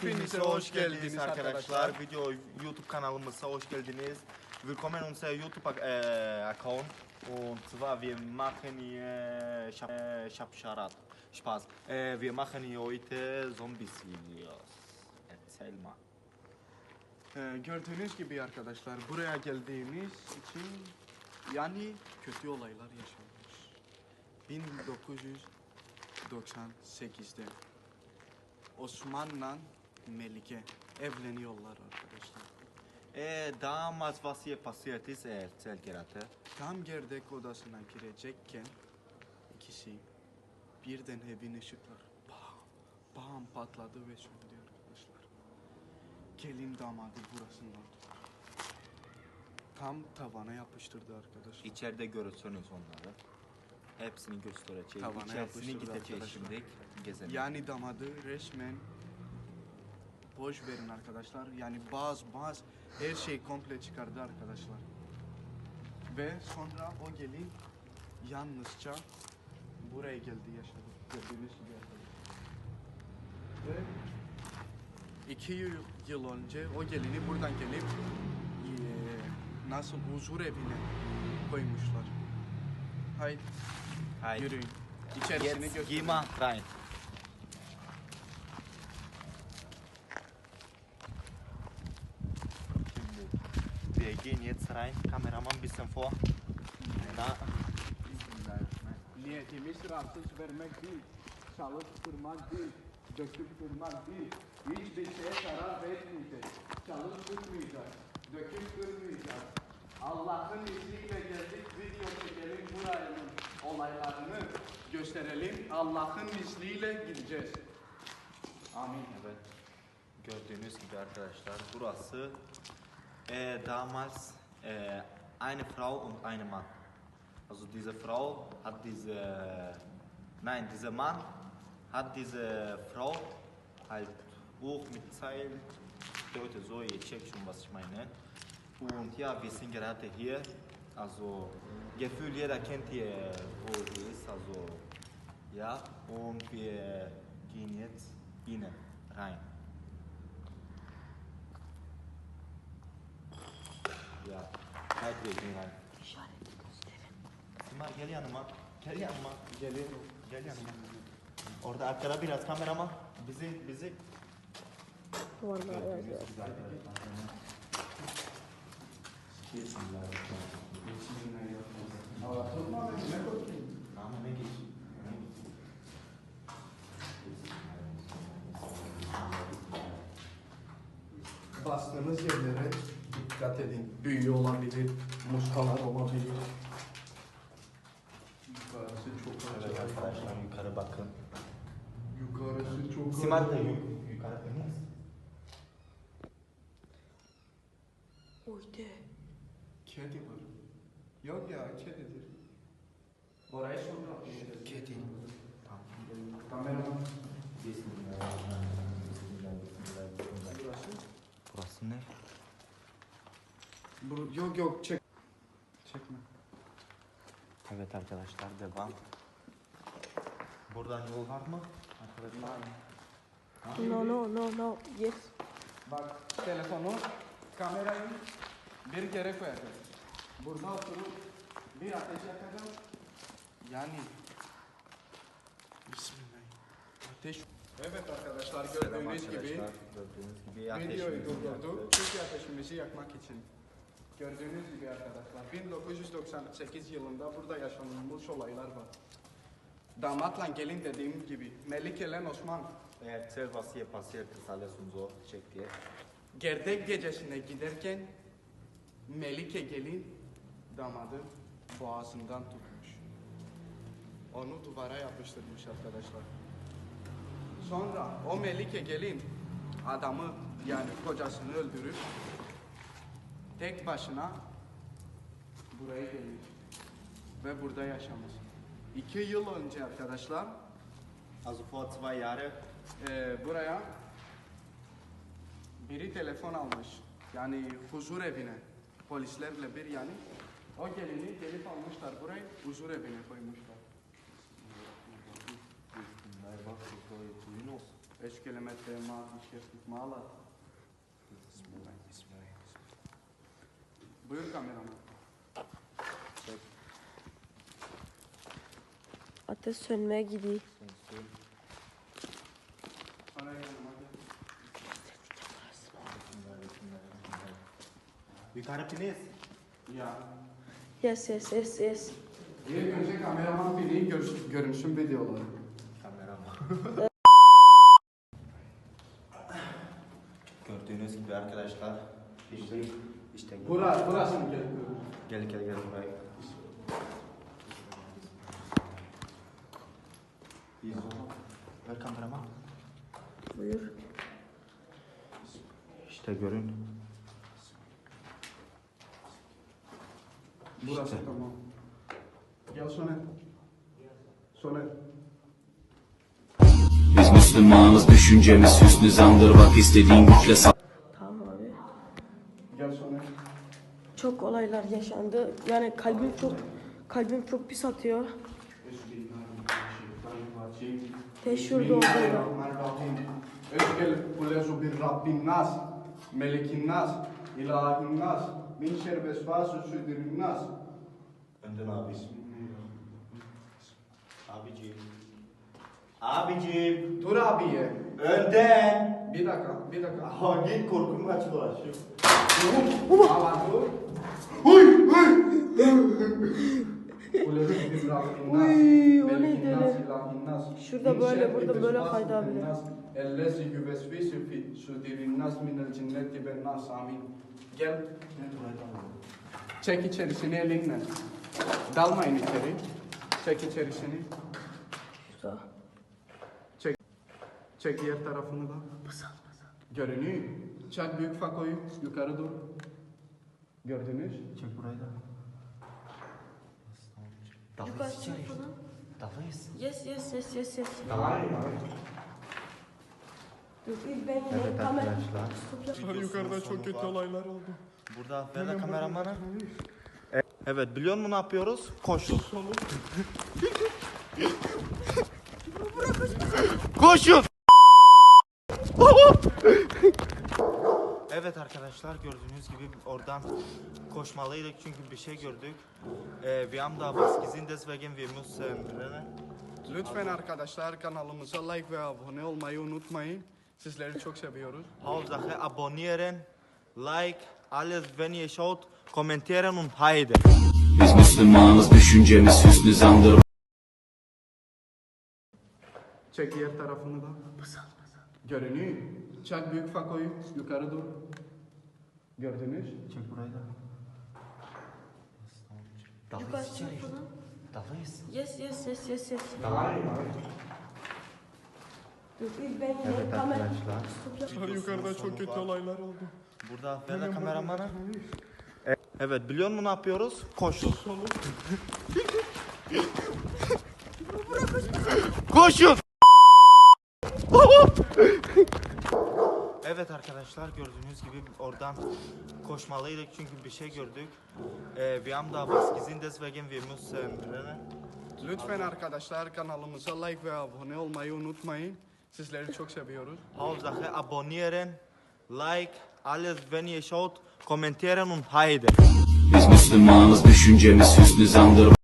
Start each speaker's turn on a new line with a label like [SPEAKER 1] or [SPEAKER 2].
[SPEAKER 1] Hepinize hoş geldiniz
[SPEAKER 2] arkadaşlar. Video YouTube kanalımıza hoş geldiniz. Willkommen unser YouTube äh, Account. Und zwar wir machen hier äh, Schapscharat. Spaß. Äh, wir machen hier heute Zombies Videos. Erzähl mal.
[SPEAKER 1] Gördüğünüz gibi arkadaşlar buraya geldiğimiz için yani kötü olaylar yaşanmış. 1998'de Osman'la Melike evleniyorlar arkadaşlar.
[SPEAKER 2] Damals was hier passiert ist, erzähl gerade.
[SPEAKER 1] Tam gerdek odasına girecekken ikisi birden evin ışıkları bam bam patladı ve söndü arkadaşlar. Gelin damadı burasından. Tam tavana yapıştırdı arkadaşlar.
[SPEAKER 2] İçeride görürsünüz onları. Hepsini göstereceğiz.
[SPEAKER 1] Tavana
[SPEAKER 2] İçerisini
[SPEAKER 1] yapıştırdı
[SPEAKER 2] gideceğiz
[SPEAKER 1] arkadaşlar.
[SPEAKER 2] şimdi. Gezelim.
[SPEAKER 1] Yani damadı resmen boş verin arkadaşlar. Yani baz baz her şey komple çıkardı arkadaşlar. Ve sonra o gelin yalnızca buraya geldi yaşadı. Gördüğünüz gibi arkadaşlar. Ve iki yıl, önce o gelini buradan gelip eee, nasıl huzur evine koymuşlar. Haydi
[SPEAKER 2] Haydi.
[SPEAKER 1] yürüyün. İçerisini
[SPEAKER 2] Jetzt geh
[SPEAKER 1] gösterin.
[SPEAKER 2] mal rein. Gehen jetzt rein. Kameramann ein bisschen vor. Da.
[SPEAKER 1] Niyetimiz rahatsız vermek değil, çalıştırmak değil, döküp durmak değil. Hiçbir şeye karar vermeyeceğiz. Döküp durmayacağız. Allah'ın izniyle geldik, video çekelim buranın olaylarını gösterelim. Allah'ın izniyle gideceğiz. Amin.
[SPEAKER 2] Evet. Gördüğünüz gibi arkadaşlar burası äh, damals äh, eine Frau und eine Mann. Also diese Frau hat diese, nein, dieser Mann hat diese Frau halt hoch mit Seil, Leute, so, ihr checkt schon, was ich meine. Und ja, wir sind gerade hier, also Gefühl, jeder kennt hier, wo sie ist, also ja, und wir gehen jetzt innen rein. Halt wir gehen rein. Sima gel yanıma. Gel yanıma.
[SPEAKER 1] Geliyorum.
[SPEAKER 2] Gel yanıma. Orada arkada biraz kameraman. Bizi bizi
[SPEAKER 3] Vallahi yazıyor.
[SPEAKER 2] Ama ne geç?
[SPEAKER 1] Bastığınız yerlere dikkat edin. Büyü olabilir, muskalar olabilir. Yukarısı çok
[SPEAKER 2] Evet
[SPEAKER 1] acayip.
[SPEAKER 2] arkadaşlar yukarı bakın.
[SPEAKER 1] Yukarısı çok
[SPEAKER 2] Simar da
[SPEAKER 1] acayip.
[SPEAKER 2] yuk yukarı iniz.
[SPEAKER 3] Uydu.
[SPEAKER 1] Kedi var. Yok ya kedidir. Orayı sonra. Kedi.
[SPEAKER 2] Tamam. Bismillah, bismillah, bismillah.
[SPEAKER 1] Burası.
[SPEAKER 2] Burası ne?
[SPEAKER 1] Bur yok yok çek. Çekme.
[SPEAKER 2] Evet arkadaşlar devam. Buradan yol var mı? Arkadaşlar.
[SPEAKER 3] No, no, no, no. Yes.
[SPEAKER 1] Bak telefonu, kamerayı bir kere koyacağız. Burada oturup bir ateş yakacağım. Yani Bismillah. Ateş. Evet arkadaşlar gördüğünüz gibi
[SPEAKER 2] Gördüğünüz gibi
[SPEAKER 1] videoyu
[SPEAKER 2] ateşimizi
[SPEAKER 1] durdurduk. Çünkü ateşimizi yakmak için. Gördüğünüz gibi arkadaşlar 1998 yılında burada yaşanmış olaylar var. Damatla gelin dediğim gibi Melike ile Osman
[SPEAKER 2] passiert ist alles und so. Check dir.
[SPEAKER 1] Gerdek gecesine giderken Melike gelin damadı boğazından tutmuş. Onu duvara yapıştırmış arkadaşlar. Sonra o Melike gelin adamı yani kocasını öldürüp tek başına buraya gelmiş. Ve burada yaşamış. İki yıl önce arkadaşlar
[SPEAKER 2] Also vor zwei Jahren
[SPEAKER 1] ee, buraya biri telefon almış. Yani huzur evine. Polislerle bir yani. O gelini gelip almışlar burayı huzur evine koymuşlar.
[SPEAKER 2] Bismillah, was ist so
[SPEAKER 1] Buyur kameraman.
[SPEAKER 3] Ateş sönmeye gidiyor.
[SPEAKER 1] Gel.
[SPEAKER 2] Yukarı piniz.
[SPEAKER 1] Ya.
[SPEAKER 3] Yes yes yes yes.
[SPEAKER 1] İlk önce kameraman biri gör, görünsün videoları.
[SPEAKER 2] Kameraman. Gördüğünüz gibi arkadaşlar işte işte
[SPEAKER 1] Burası, burasını gel.
[SPEAKER 2] gel gel gel buraya. Ver kameraman.
[SPEAKER 3] Buyur.
[SPEAKER 2] İşte görün.
[SPEAKER 1] Burası tamam. Gel Soner. Soner.
[SPEAKER 4] Biz Müslümanız düşüncemiz hüsnü zandır Bak istediğin güçle sal
[SPEAKER 3] Tamam abi.
[SPEAKER 1] Gel Soner.
[SPEAKER 3] Çok olaylar yaşandı. Yani kalbim çok kalbim çok pis atıyor. Teşhür.
[SPEAKER 1] Bismillahirrahmanirrahim. Özgel kulezu bir Rabbin nas, melikin nas, ilahin nas, min şer vesvası südirin nas.
[SPEAKER 2] Önden abi. Abicim. Abicim.
[SPEAKER 1] Dur abiye.
[SPEAKER 2] Önden.
[SPEAKER 1] Bir dakika, bir dakika.
[SPEAKER 2] Hangi korkum kaç dolaşıyor?
[SPEAKER 1] Dur. Aman dur. Rabbin nas,
[SPEAKER 3] Uy, o neydi öyle? Şurada böyle, burada böyle
[SPEAKER 1] nas. Ellezi yüvesvisu fi nas minel cinneti ben nas. Amin. Gel. Çek içerisini elinle. Dalmayın içeri. Çek içerisini. Çek. Çek diğer tarafını da. Görünüyor. Çek büyük fakoyu yukarı doğru. Gördünüz?
[SPEAKER 2] Çek burayı da.
[SPEAKER 3] Yukarı
[SPEAKER 2] Dalıyız
[SPEAKER 3] çık
[SPEAKER 2] içeri.
[SPEAKER 3] falan.
[SPEAKER 2] Dalıyız.
[SPEAKER 3] Yes yes yes yes yes.
[SPEAKER 2] Dalıyız.
[SPEAKER 3] Dur ilk ben
[SPEAKER 2] Evet
[SPEAKER 3] kamera.
[SPEAKER 2] arkadaşlar.
[SPEAKER 1] Yukarıda çok kötü olaylar oldu.
[SPEAKER 2] Burada ver de kameramana. E- Evet biliyor musun ne yapıyoruz? Koşun. Koşun. Evet arkadaşlar gördüğünüz gibi oradan koşmalıydık çünkü bir şey gördük. Ee, wir haben da was gesehen deswegen wir müssen.
[SPEAKER 1] Lütfen arkadaşlar kanalımıza like ve abone olmayı unutmayın. Sizleri çok seviyoruz.
[SPEAKER 2] Hauptsache abonnieren, like, alles wenn ihr schaut, kommentieren und haydi.
[SPEAKER 4] Biz Müslümanız düşüncemiz hüsnü zandır
[SPEAKER 1] Çek diğer tarafını da. Görünüyor. Çek büyük fakoyu yukarı doğru. Gördünüz?
[SPEAKER 2] Çek burayı da.
[SPEAKER 3] Yukarı
[SPEAKER 2] Dalıyız
[SPEAKER 3] çık
[SPEAKER 2] içeri.
[SPEAKER 3] falan.
[SPEAKER 2] Dalıyız.
[SPEAKER 3] Yes yes yes yes yes. Dur ilk ben
[SPEAKER 2] Evet
[SPEAKER 3] kamera.
[SPEAKER 2] arkadaşlar.
[SPEAKER 1] Yukarıda çok kötü olaylar oldu.
[SPEAKER 2] Burada ver de kameramana. E- Evet biliyor musun ne yapıyoruz? Koşun. Koşun. Evet arkadaşlar gördüğünüz gibi oradan koşmalıydık çünkü bir şey gördük. Ee, wir haben da was gesehen deswegen wir müssen.
[SPEAKER 1] Lütfen arkadaşlar kanalımıza like ve abone olmayı unutmayın. Sizleri çok seviyoruz.
[SPEAKER 2] Hauptsache abonnieren, like, alles wenn ihr schaut, kommentieren und haydi.
[SPEAKER 4] Biz Müslümanız düşüncemiz hüsnü zandır